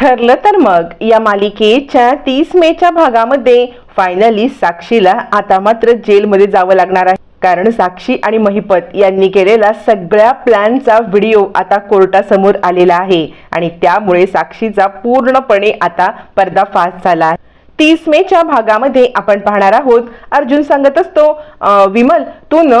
ठरलं तर मग. या मालिकेच्या तीस मेच्या भागामध्ये फायनली साक्षीला आता मात्र जेलमध्ये जावं लागणार आहे. कारण साक्षी आणि महिपत यांनी केलेला सगळ्या प्लॅनचा व्हिडिओ आता कोर्टासमोर आलेला आहे. आणि त्यामुळे साक्षीचा पूर्णपणे आता पर्दाफाश झाला आहे. तीस मेच्या भागामध्ये आपण पाहणार आहोत. अर्जुन सांगत असतो विमल तू न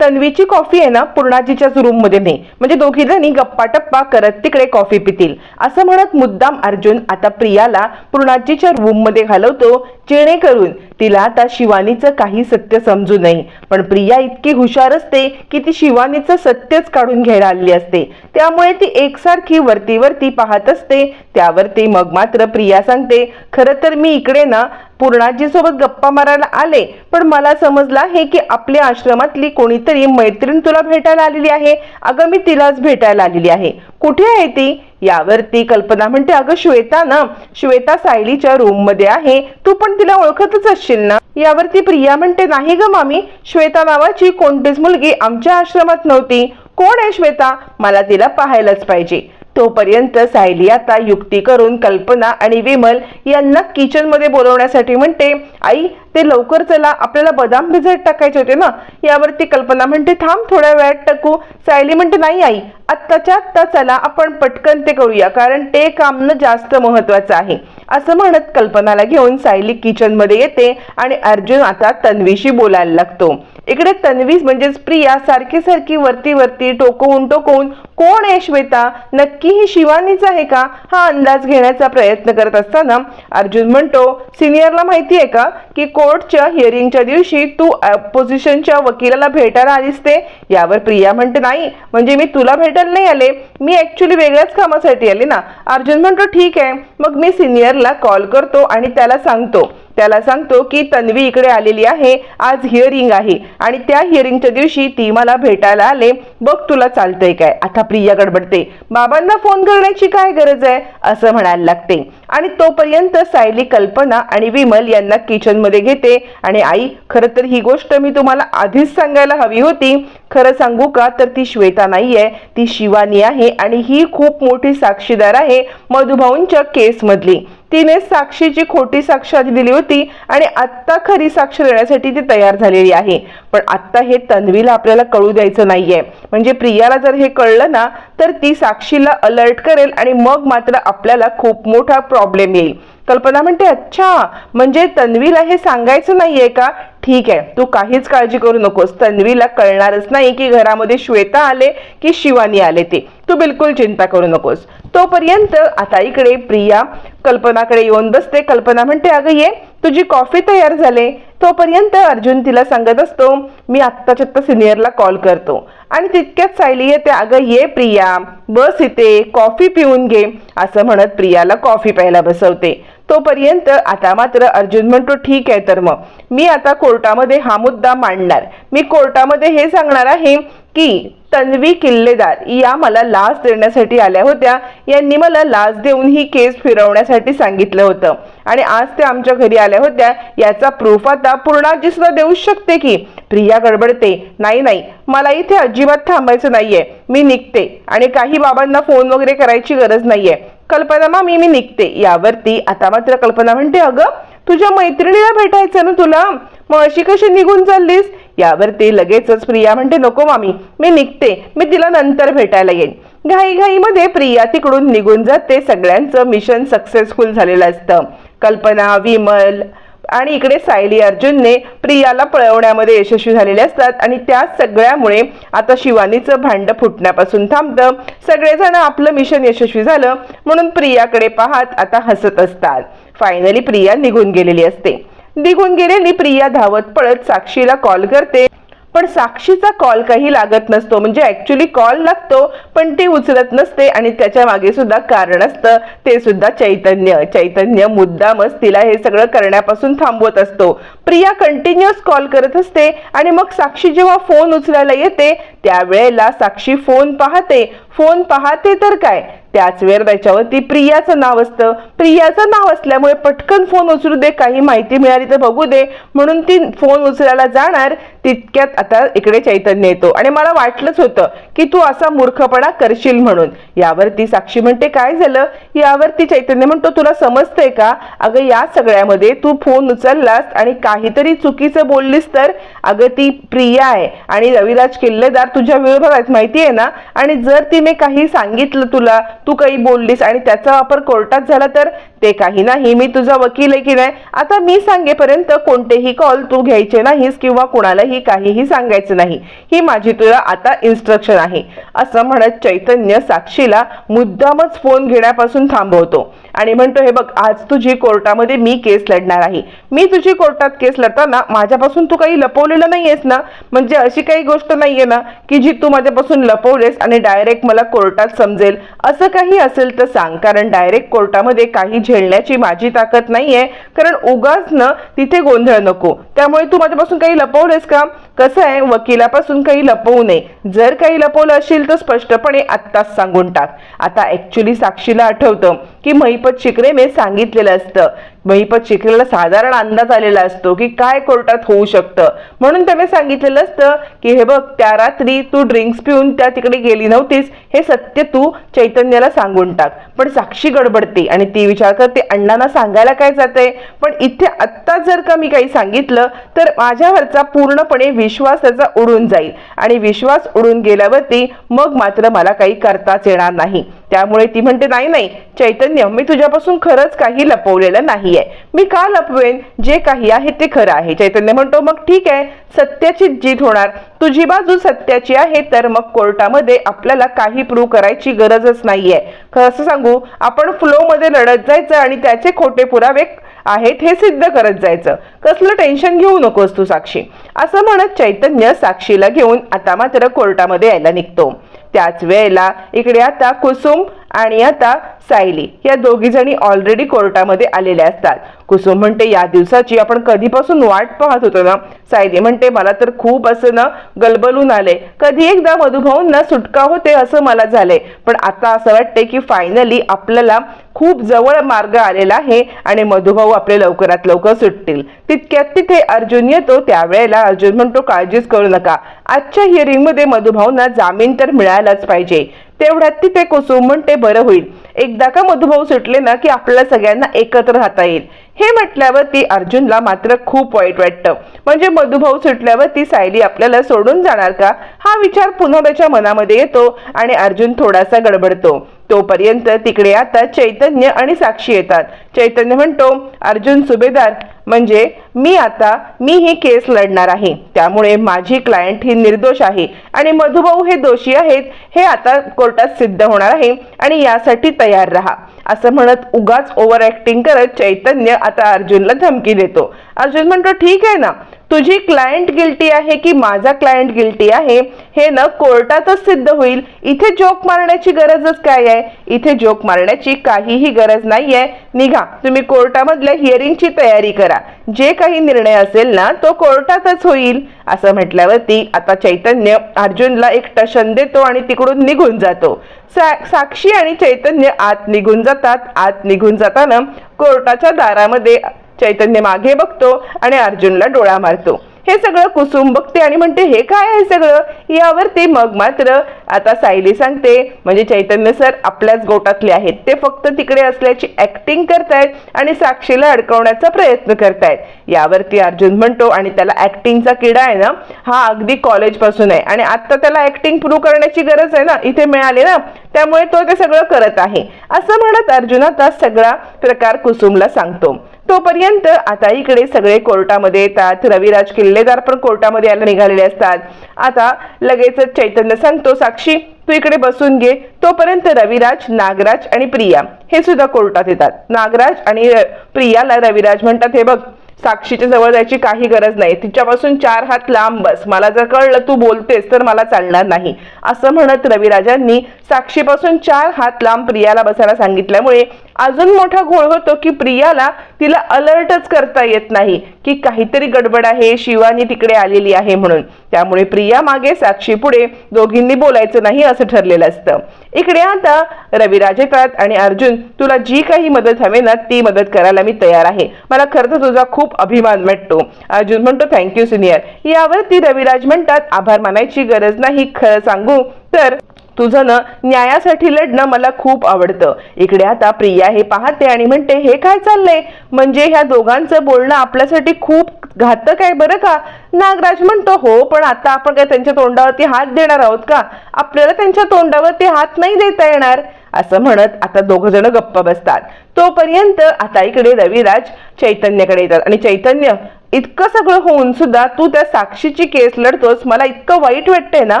तन्वीची कॉफी आहे ना पूर्णाजीच्याच रूममध्ये नाही. म्हणजे दोघी जणी गप्पा टप्पा करत तिकडे कॉफी पितील. असं म्हणत मुद्दाम अर्जुन आता प्रियाला पूर्णाजीच्या रूममध्ये घालवतो. जेणेकरून तिला आता शिवानीचं काही सत्य समजू नये. पण प्रिया इतकी हुशार असते की ती शिवानीचं सत्यच काढून घ्यायला आलेली असते. त्यामुळे ती एकसारखी वरती वरती पाहत असते. त्यावरती मग मात्र प्रिया सांगते खरं तर मी इकडे ना पूर्णाजी सोबत गप्पा मारायला आले पण मला समजलं आहे की आपल्या आश्रमातली कोणीतरी मैत्रीण तुला भेटायला आलेली आहे. अगं मी तिलाच भेटायला आलेली आहे. कुठे आहे ती? यावरती कल्पना म्हणते अगं श्वेता ना श्वेता सायलीच्या रूममध्ये आहे. तू पण तिला ओळखतच असशील ना? यावरती प्रिया म्हणते नाही ग मामी श्वेता नावाची कोणतीच मुलगी आमच्या आश्रमात नव्हती. कोण आहे श्वेता? मला तिला पाहायलाच पाहिजे. तोपर्यंत सायली आता युक्ती करून कल्पना आणि विमल यांना किचनमध्ये बोलवण्यासाठी म्हणते आई ते लवकर चला आपल्याला बदाम भिजत टाकायचे होते ना यावरती कल्पना म्हणते थांब थोड्या वेळात टाकू. सायली म्हणते नाही आई आत्ताच्या आत्ता चला आपण पटकन ते करूया कारण ते काम न जास्त महत्वाचं आहे. असं म्हणत कल्पनाला घेऊन सायली किचनमध्ये येते आणि अर्जुन आता तन्वीशी बोलायला लागतो. इकडे तन्वी म्हणजेच प्रिया सारखी सारखी वरती वरती टोकवून टोकवून कोण आहे श्वेता? नक्की ही शिवानीच आहे का? हा अंदाज घेण्याचा प्रयत्न करत असताना अर्जुन म्हणतो सिनियरला माहिती आहे का की कोर्टच्या हिअरिंगच्या दिवशी तू अपोजिशनच्या वकिलाला भेटायला आलीस ते? यावर प्रिया म्हणते नाही म्हणजे मी तुला भेटायला नाही आले. मी ऍक्च्युली वेगळ्याच कामासाठी आले ना. अर्जुन म्हणतो ठीक आहे. मग मी सिनियर सिनियरला कॉल करतो आणि त्याला सांगतो. त्याला सांगतो की तन्वी इकडे आलेली आहे. आज हिअरिंग आहे. आणि त्या हिअरिंगच्या दिवशी ती मला भेटायला आले. बघ तुला चालतंय काय? आता प्रिया गडबडते. बाबांना फोन करण्याची काय गरज आहे? असं म्हणायला लागते. आणि तोपर्यंत सायली कल्पना आणि विमल यांना किचनमध्ये घेते. आणि आई खरं तर ही गोष्ट मी तुम्हाला आधीच सांगायला हवी होती. खरं सांगू का? तर ती श्वेता नाही आहे ती शिवानी आहे आणि ही खूप मोठी साक्षीदार आहे मधुभाऊंच्या केसमधली. तिने साक्षीची खोटी साक्ष आधी दिली होती आणि आत्ता खरी साक्ष देण्यासाठी ती तयार झालेली आहे. पण आत्ता हे तन्वीला आपल्याला कळू द्यायचं नाहीये. म्हणजे प्रियाला जर हे कळलं ना तर ती साक्षीला अलर्ट करेल आणि मग मात्र आपल्याला खूप मोठा प्रॉब्लेम प्रॉब्लेम येईल. कल्पना म्हणते अच्छा म्हणजे तन्वीला हे सांगायचं नाहीये का? ठीक आहे तू काहीच काळजी करू नकोस. तन्वीला कळणारच नाही की घरामध्ये श्वेता आले की शिवानी आले ते. तू बिलकुल चिंता करू नकोस. तोपर्यंत आता इकडे प्रिया कल्पनाकडे येऊन बसते. कल्पना म्हणते अगं ये तुझी कॉफी तयार झाले. तोपर्यंत अर्जुन तिला सांगत असतो मी आत्ताच्या आत्ता सिनियरला कॉल करतो. आणि तितक्यात सायली येते अगं ये प्रिया बस इथे कॉफी पिऊन घे असं म्हणत प्रियाला कॉफी प्यायला बसवते. तोपर्यंत आता मात्र अर्जुन म्हणतो ठीक आहे तर मग. मी आता कोर्टामध्ये हा मुद्दा मांडणार. मी कोर्टामध्ये हे सांगणार आहे की तन्वी किल्लेदार या मला लाच देण्यासाठी आल्या होत्या. यांनी मला लाच देऊन ही केस फिरवण्यासाठी सांगितलं होतं. आणि आज त्या आमच्या घरी आल्या होत्या. याचा प्रूफ आता पूर्णाजी सुद्धा देऊ शकते की? प्रिया गडबडते. नाही नाही. मला इथे अजिबात थांबायचं नाहीये. मी निघते. आणि काही बाबांना फोन वगैरे करायची गरज नाहीये. कल्पना मामी मी निघते. यावरती आता मात्र कल्पना म्हणते अगं तुझ्या मैत्रिणीला भेटायचं ना तुला? मग अशी कशी निघून चाललीस? यावरती लगेचच प्रिया म्हणते नको मामी मी निघते. मी तिला नंतर भेटायला येईन. घाईघाईमध्ये प्रिया तिकडून निघून जाते. सगळ्यांचं मिशन सक्सेसफुल झालेलं असतं. कल्पना विमल आणि इकडे सायली अर्जुनने प्रियाला पळवण्यामध्ये यशस्वी झालेले असतात आणि त्या सगळ्यामुळे आता शिवानीचं भांड फुटण्यापासून थांबतं. सगळेजण आपलं मिशन यशस्वी झालं म्हणून प्रियाकडे पाहत आता हसत असतात. फायनली प्रिया निघून गेलेली असते. निघून गेलेली प्रिया धावत पळत साक्षीला कॉल करते. पण साक्षीचा कॉल काही लागत नसतो. म्हणजे ऍक्च्युली कॉल लागतो पण ती उचलत नसते आणि त्याच्यामागे सुद्धा कारण असतं. ते सुद्धा चैतन्य चैतन्य मुद्दामच तिला हे सगळं करण्यापासून थांबवत असतो. प्रिया कंटिन्युअस कॉल करत असते आणि मग साक्षी जेव्हा फोन उचलायला येते त्यावेळेला साक्षी फोन पाहते. फोन पाहते तर काय? त्याच वेळ त्याच्यावरती प्रियाचं नाव असतं. प्रियाचं नाव असल्यामुळे पटकन फोन उचलू दे काही माहिती मिळाली तर बघू दे. म्हणून ती फोन उचलायला जाणार. तितक्यात आता इकडे चैतन्य येतो. आणि मला वाटलंच होतं की तू असा मूर्खपणा करशील म्हणून. यावरती साक्षी म्हणते काय झालं? यावरती चैतन्य म्हणतो तुला समजतंय का? अगं या सगळ्यामध्ये तू फोन उचललास आणि काहीतरी चुकीचं बोललीस तर? अगं ती प्रिया आहे आणि रविराज किल्लेदार तुझ्या विरोधात माहिती आहे ना? आणि जर तिने काही सांगितलं तुला तू काही बोललीस आणि त्याचा वापर कोर्टात झाला तर? ते काही नाही. मी तुझा वकील आहे की नाही? आता मी सांगेपर्यंत कोणतेही कॉल तू घ्यायचे नाहीस किंवा कोणालाही काहीही सांगायचं नाही. ही माझी तुला आता इन्स्ट्रक्शन आहे. असं म्हणत चैतन्य साक्षीला मुद्दामच फोन घेण्यापासून थांबवतो. आणि म्हणतो हे बघ आज तुझी कोर्टामध्ये मी केस लढणार आहे मी तुझी कोर्टात केस लढताना माझ्यापासून तू काही लपवलेलं नाहीयेस ना? म्हणजे अशी काही गोष्ट नाहीये ना की जी तू माझ्यापासून लपवलेस आणि डायरेक्ट मला कोर्टात समजेल? असं काही असेल तर सांग कारण डायरेक्ट कोर्टामध्ये काही झेलण्याची माझी ताकद नाहीये. कारण उगाच ना तिथे गोंधळ नको. त्यामुळे तू माझ्यापासून काही लपवलेस का? कसं आहे वकिलापासून काही लपवू नये. जर काही लपवलं असेल तर स्पष्टपणे आत्ताच सांगून टाक. आता ऍक्च्युली साक्षीला आठवतं की महिपत शिकरेने सांगितलेलं असतं. महिपत शिकरेला साधारण अंदाज आलेला असतो की काय कोर्टात होऊ शकतं. म्हणून त्याने सांगितलेलं असतं की हे बघ त्या रात्री तू ड्रिंक्स पिऊन त्या तिकडे गेली नव्हतीस. हे सत्य तू चैतन्याला सांगून टाक. पण साक्षी गडबडते आणि ती विचार करते अण्णांना सांगायला काय जाते पण इथे आत्ता जर का मी काही सांगितलं तर माझ्यावरचा पूर्णपणे विश्वास त्याचा उडून जाईल. आणि विश्वास उडून गेल्यावरती मग मात्र मला काही करताच येणार नाही. त्यामुळे ती म्हणते नाही नाही. चैतन्य मी तुझ्यापासून खरंच काही लपवलेलं नाही. नाहीये. मी का लपवेन जे काही आहे ते खरं आहे. चैतन्य म्हणतो मग ठीक आहे सत्याची जीत होणार. तुझी बाजू सत्याची आहे तर मग कोर्टामध्ये आपल्याला काही प्रूव्ह करायची गरजच नाहीये. असं सांगू आपण फ्लो मध्ये लढत जायचं आणि त्याचे खोटे पुरावे आहेत हे सिद्ध करत जायचं. कसलं टेन्शन घेऊ नकोस तू साक्षी. असं म्हणत चैतन्य साक्षीला घेऊन आता मात्र कोर्टामध्ये यायला निघतो. त्याच वेळेला इकडे आता कुसुम आणि आता सायली या दोघी जणी ऑलरेडी कोर्टामध्ये आलेल्या असतात. कुसुम म्हणते या दिवसाची आपण कधीपासून वाट पाहत होतो ना? सायली म्हणते मला तर खूप असं ना गलबलून आले कधी एकदा मधुभाऊंना सुटका होते असं मला झालंय. पण आता असं वाटते की फायनली आपल्याला खूप जवळ मार्ग आलेला आहे आणि मधुभाऊ आपले लवकरात लवकर सुटतील. तितक्यात तिथे अर्जुन येतो. त्यावेळेला अर्जुन म्हणतो काळजीच करू नका. आजच्या हिअरिंगमध्ये मधुभाऊंना जामीन तर मिळायलाच पाहिजे. तेवढ्यात तिथे कुसुम म्हणते बरं होईल. एकदा का मधुभाऊ सुटले ना की आपल्याला सगळ्यांना एकत्र राहता येईल? हे म्हटल्यावरती अर्जुनला मात्र खूप वाईट वाटतं. म्हणजे मधुभाऊ सुटल्यावरती सायली आपल्याला सोडून जाणार का? हा विचार पुन्हा त्याच्या मनामध्ये येतो आणि अर्जुन थोडासा गडबडतो. तोपर्यंत तिकडे आता चैतन्य आणि साक्षी येतात. चैतन्य म्हणतो अर्जुन सुभेदार म्हणजे मी आता मी ही केस लढणार आहे. त्यामुळे माझी क्लायंट ही निर्दोष आहे. आणि मधुभाऊ हे दोषी आहेत हे आता कोर्टात सिद्ध होणार आहे आणि यासाठी तयार राहा. असं म्हणत उगाच ओव्हर ऍक्टिंग करत चैतन्य आता अर्जुनला धमकी देतो. अर्जुन म्हणतो ठीक आहे ना तुझी क्लायंट गिल्टी आहे की माझा क्लायंट गिल्टी आहे हे न कोर्टातच सिद्ध होईल. इथे जोक मारण्याची गरजच काय आहे? इथे जोक मारण्याची काहीही गरज नाही आहे निघा तुम्ही कोर्टामधल्या हिअरिंगची तयारी करा. जे काही निर्णय असेल ना तो कोर्टातच होईल. असं म्हटल्यावरती आता चैतन्य अर्जुनला एक टशन देतो आणि तिकडून निघून जातो. सा साक्षी आणि चैतन्य आत निघून जातात. आत निघून जाताना कोर्टाच्या दारामध्ये चैतन्य मागे बघतो आणि अर्जुनला डोळा मारतो. हे सगळं कुसुम बघते आणि म्हणते हे काय आहे सगळं? यावरती मग मात्र आता सायली सांगते म्हणजे चैतन्य सर आपल्याच गोटातले आहेत. ते फक्त तिकडे असल्याची ऍक्टिंग करतायत आणि साक्षीला अडकवण्याचा प्रयत्न करतायत. यावरती अर्जुन म्हणतो आणि त्याला ऍक्टिंगचा किडा आहे ना हा अगदी कॉलेजपासून आहे. आणि आता त्याला ऍक्टिंग प्रूव्ह करण्याची गरज आहे ना इथे मिळाली ना त्यामुळे तो ते सगळं करत आहे. असं म्हणत अर्जुन आता सगळा प्रकार कुसुमला सांगतो. तोपर्यंत आता इकडे सगळे कोर्टामध्ये येतात. रविराज किल्लेदार पण कोर्टामध्ये यायला निघालेले असतात. आता लगेचच चैतन्य सांगतो साक्षी तू इकडे बसून घे. तोपर्यंत रविराज नागराज आणि प्रिया हे सुद्धा कोर्टात येतात. नागराज आणि प्रियाला रविराज म्हणतात हे बघ साक्षीच्या जवळ जायची काही गरज नाही. तिच्यापासून चार हात लांब बस. मला जर कळलं तू बोलतेस तर मला चालणार नाही. असं म्हणत रविराजांनी साक्षीपासून चार हात लांब प्रियाला बसायला सांगितल्यामुळे अजून मोठा घोळ होतो की प्रियाला तिला अलर्टच करता येत नाही की काहीतरी गडबड आहे शिवानी तिकडे आलेली आहे म्हणून. त्यामुळे प्रिया मागे साक्षी पुढे दोघींनी बोलायचं नाही असं ठरलेलं असतं. इकडे आता रविराज येतात आणि अर्जुन तुला जी काही मदत हवे ना ती मदत करायला मी तयार आहे. मला खरं तर तुझा खूप अभिमान वाटतो. अर्जुन म्हणतो थँक्यू सिनियर यावरती रविराज म्हणतात आभार मानायची गरज नाही खरं सांगू. तर तुझं ना न्यायासाठी लढणं मला खूप आवडतं. इकडे आता प्रिया हे पाहते आणि म्हणते हे काय चाललंय? म्हणजे ह्या दोघांचं बोलणं आपल्यासाठी खूप घातक आहे बरं का? नागराज म्हणतो हो पण आता आपण काय त्यांच्या तोंडावरती हात देणार आहोत का? आपल्याला त्यांच्या तोंडावरती हात नाही देता येणार. असं म्हणत आता दोघ जण गप्प बसतात. तोपर्यंत आता इकडे रविराज चैतन्याकडे येतात. आणि चैतन्य इतकं सगळं होऊन सुद्धा तू त्या साक्षीची केस लढतोस. मला इतकं वाईट वाटतंय ना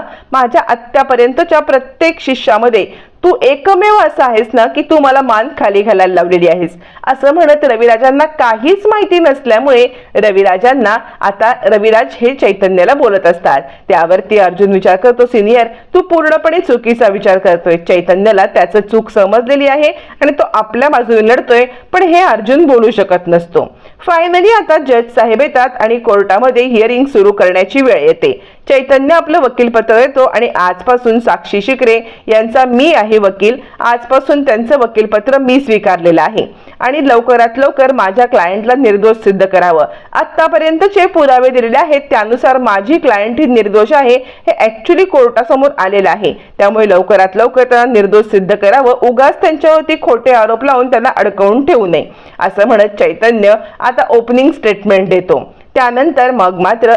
माझ्या आत्तापर्यंतच्या प्रत्येक शिष्यामध्ये. तू एकमेव असा आहेस ना की तू मला मान खाली घालायला लावलेली आहेस. असं म्हणत रविराजांना काहीच माहिती नसल्यामुळे रविराजांना आता रविराज हे चैतन्याला बोलत असतात. त्यावरती अर्जुन विचार करतो सिनियर तू पूर्णपणे चुकीचा विचार करतोय. चैतन्याला त्याचं चूक समजलेली आहे आणि तो आपल्या बाजूने लढतोय पण हे अर्जुन बोलू शकत नसतो. फायनली आता जज साहेब येतात आणि कोर्टामध्ये हिअरिंग सुरू करण्याची वेळ येते. चैतन्य आपलं वकीलपत्र देतो आणि आजपासून साक्षी शिकरे यांचा मी आहे वकील. आजपासून त्यांचं वकीलपत्र मी स्वीकारलेलं आहे. आणि लवकरात लवकर माझ्या क्लायंटला निर्दोष सिद्ध करावं. आतापर्यंतचे पुरावे दिलेले आहेत त्यानुसार माझी क्लायंट ही निर्दोष आहे हे ऍक्च्युली कोर्टासमोर आलेलं आहे. त्यामुळे लवकरात लवकर त्यांना निर्दोष सिद्ध करावं. उगाच त्यांच्यावरती खोटे आरोप लावून त्यांना अडकवून ठेवू नये. असं म्हणत चैतन्य आता ओपनिंग स्टेटमेंट देतो. त्यानंतर मग मात्र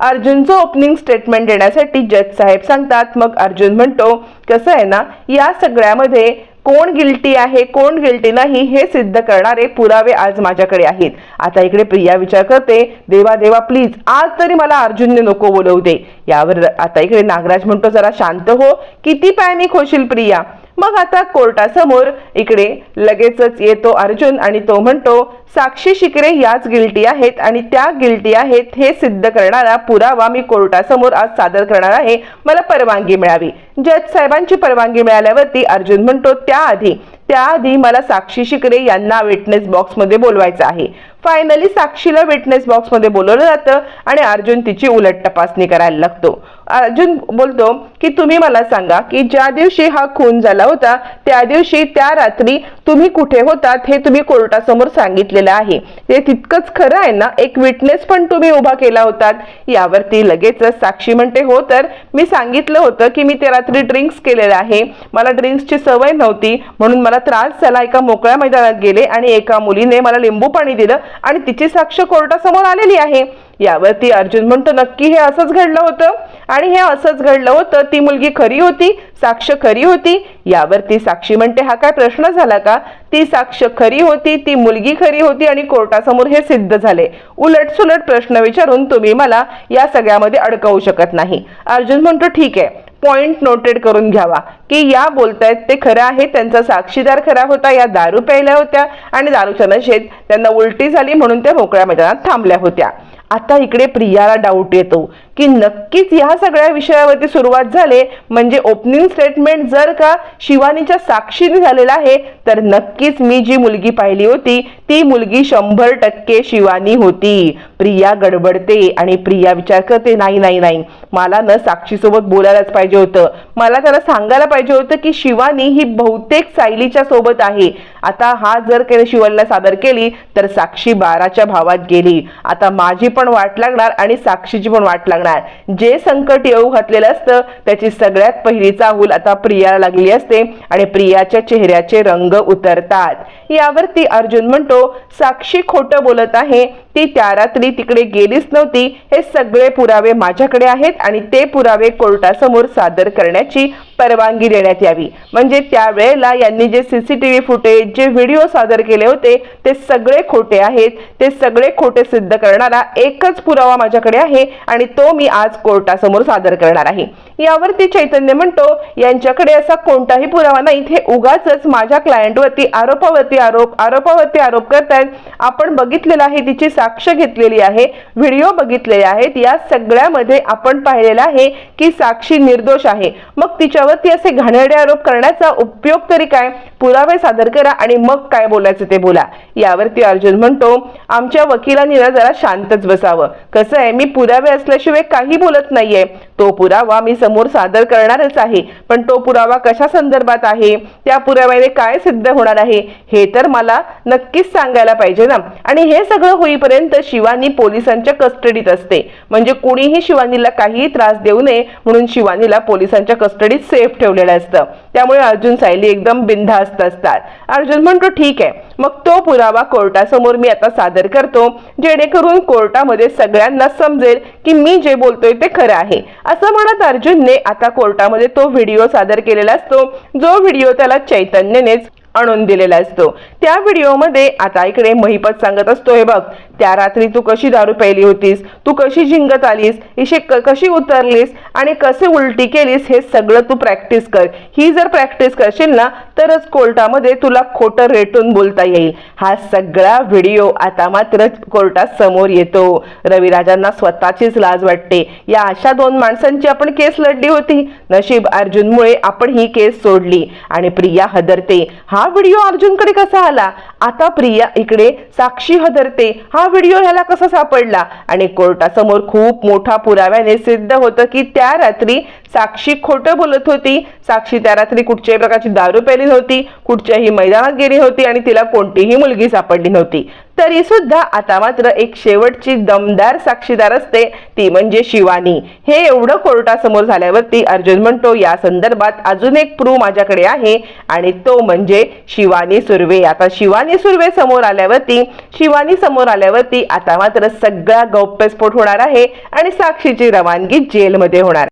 अर्जुनचं ओपनिंग स्टेटमेंट देण्यासाठी जज साहेब सांगतात. मग अर्जुन म्हणतो कसं आहे ना या सगळ्यामध्ये कोण गिल्टी आहे कोण गिल्टी नाही हे सिद्ध करणारे पुरावे आज माझ्याकडे आहेत. आता इकडे प्रिया विचार करते देवा देवा प्लीज आज तरी मला अर्जुनने नको बोलवू दे. यावर आता इकडे नागराज म्हणतो जरा शांत हो. किती पॅनिक होशील प्रिया? मग आता कोर्टासमोर इकडे लगेचच येतो अर्जुन आणि तो म्हणतो साक्षी शिकरे याच गिल्टी आहेत आणि त्या गिल्टी आहेत हे सिद्ध करणारा पुरावा मी कोर्टासमोर आज सादर करणार आहे. मला परवानगी मिळावी. जज साहेबांची परवानगी मिळाल्यावरती अर्जुन म्हणतो त्याआधी त्याआधी मला साक्षी शिकरे यांना विटनेस बॉक्समध्ये बोलवायचं आहे. फायनली साक्षीला विटनेस बॉक्समध्ये बोलवलं जातं आणि अर्जुन तिची उलट तपासणी करायला लागतो. अर्जुन बोलतो की तुम्ही मला सांगा की ज्या दिवशी हा खून झाला होता त्या दिवशी त्या रात्री तुम्ही कुठे होतात हे तुम्ही कोर्टासमोर सांगितलेलं आहे. ते तितकंच खरं आहे ना? एक विटनेस पण तुम्ही उभा केला होतात. यावरती लगेचच साक्षी म्हणते हो तर मी सांगितलं होतं की मी त्या रात्री ड्रिंक्स केलेलं आहे. मला ड्रिंक्सची सवय नव्हती. म्हणून मला त्रास झाला. एका मोकळ्या मैदानात गेले आणि एका मुलीने मला लिंबू पाणी दिलं. आणि तिची साक्ष कोर्टासमोर आलेली आहे. यावरती अर्जुन म्हणतो नक्की हे असंच घडलं होतं. आणि हे असंच घडलं होतं ती मुलगी खरी होती साक्ष खरी होती. यावरती साक्षी म्हणते हा काय प्रश्न झाला का? ती साक्ष खरी होती ती मुलगी खरी होती आणि कोर्टासमोर हे सिद्ध झाले. उलटसुलट प्रश्न विचारून तुम्ही मला या सगळ्यामध्ये अडकवू शकत नाही. अर्जुन म्हणतो ठीक आहे. पॉइंट नोटेड करून घ्यावा. की या बोलतायत ते खरं आहे त्यांचा साक्षीदार खरा होता या दारू प्यायल्या होत्या आणि दारूच्या नशेत त्यांना उलटी झाली म्हणून त्या मोकळ्या मैदानात थांबल्या होत्या. आता इकडे प्रियाला डाऊट येतो. की नक्कीच ह्या सगळ्या विषयावरती सुरुवात झाले. म्हणजे ओपनिंग स्टेटमेंट जर का शिवानीच्या साक्षीने झालेलं आहे तर नक्कीच मी जी मुलगी पाहिली होती ती मुलगी शंभर टक्के शिवानी होती. प्रिया गडबडते आणि प्रिया विचार करते नाही नाही नाही मला ना साक्षीसोबत बोलायलाच पाहिजे होतं. मला त्याला सांगायला पाहिजे होतं की शिवानी ही बहुतेक सायलीच्या सोबत आहे. आता हा जर काही शिवनला सादर केली तर साक्षी बाराच्या भावात गेली. आता माझी पण वाट लागणार आणि साक्षीची पण वाट लागणार. जे संकट येऊ घातलेलं असतं त्याची सगळ्यात पहिली चाहूल आता प्रियाला लागली असते आणि प्रियाच्या चेहऱ्याचे रंग उतरतात. यावरती अर्जुन म्हणतो साक्षी खोटं बोलत आहे. ती त्या रात्री तिकडे गेलीच नव्हती. हे सगळे पुरावे माझ्याकडे आहेत आणि ते पुरावे कोर्टासमोर सादर करण्याची परवानगी देण्यात यावी. म्हणजे त्यावेळेला यांनी जे सीसीटीव्ही फुटेज जे व्हिडिओ सादर केले होते ते सगळे खोटे आहेत. ते सगळे खोटे सिद्ध करणारा एकच पुरावा माझ्याकडे आहे आणि तो मी आज कोर्टासमोर सादर करणार आहे. यावरती चैतन्य म्हणतो यांच्याकडे असा कोणताही पुरावा नाही. हे उगाच माझ्या क्लायंटवरती आरोपावरती आरोप आरोपावरती आरोप करतायत. आपण बघितलेलं आहे तिची साक्ष घेतलेली आहे व्हिडिओ बघितलेले आहेत. या सगळ्यामध्ये आपण पाहिलेलं आहे की साक्षी निर्दोष आहे. मग तिच्यावरती असे घाणेरडे आरोप करण्याचा उपयोग तरी काय? पुरावे सादर करा आणि मग काय बोलायचं ते बोला. यावरती अर्जुन म्हणतो आमच्या वकिलांनी ना जरा शांतच बसावं. कसं आहे मी पुरावे असल्याशिवाय काही बोलत नाहीये. तो पुरावा मी समोर सादर करणारच आहे. पण तो पुरावा कशा संदर्भात आहे? त्या पुराव्याने काय सिद्ध होणार आहे? हे तर मला नक्कीच सांगायला पाहिजे ना. आणि हे सगळं होईपर्यंत शिवानी पोलिसांच्या कस्टडीत असते. म्हणजे कोणीही शिवानीला काही त्रास देऊ नये म्हणून शिवानीला पोलिसांच्या कस्टडीत सेफ ठेवलेलं असतं. त्यामुळे अर्जुन सायली एकदम बिनधास्त असतात. अर्जुन म्हणतो ठीक आहे. मग तो पुरावा कोर्टासमोर मी आता सादर करतो जेणेकरून कोर्टामध्ये सगळ्यांना समजेल की मी जे बोलतोय ते खरं आहे. असं म्हणत अर्जुनने आता कोर्टामध्ये तो व्हिडिओ सादर केलेला असतो जो व्हिडिओ त्याला चैतन्यनेच आणून दिलेला असतो. त्या व्हिडिओमध्ये आता इकडे महिपत सांगत असतो हे बघ त्या रात्री तू कशी दारू प्यायली होतीस? तू कशी जिंकत आलीस? इशे क- कशी उतरलीस? आणि कसे उलटी केलीस हे सगळं तू प्रॅक्टिस कर. ही जर प्रॅक्टिस करशील ना तरच कोर्टामध्ये तुला खोटं रेटून बोलता येईल. हा सगळा व्हिडिओ आता मात्र कोर्टात समोर येतो. रविराजांना स्वतःचीच लाज वाटते. या अशा दोन माणसांची आपण केस लढली होती. नशीब अर्जुनमुळे आपण ही केस सोडली. आणि प्रिया हदरते हा व्हिडिओ अर्जुनकडे कसा आला? आता प्रिया इकडे साक्षी हदरते हा व्हिडिओ ह्याला कसा सापडला? आणि कोर्टासमोर खूप मोठा पुराव्याने सिद्ध होतं की त्या रात्री साक्षी खोटं बोलत होती. साक्षी त्या रात्री कुठच्याही प्रकारची दारू प्यायली नव्हती. कुठच्याही मैदानात गेली होती आणि तिला कोणतीही मुलगी सापडली नव्हती. तरी सुद्धा आता मात्र एक शेवटची दमदार साक्षीदार असते ती म्हणजे शिवानी. हे एवढं कोर्टासमोर झाल्यावरती अर्जुन म्हणतो या संदर्भात अजून एक प्रू माझ्याकडे आहे आणि तो म्हणजे शिवानी सुर्वे. आता शिवानी सुर्वे समोर आल्यावरती शिवानी समोर आल्यावरती आता मात्र सगळा गौप्यस्फोट होणार आहे आणि साक्षीची रवानगी जेलमध्ये होणार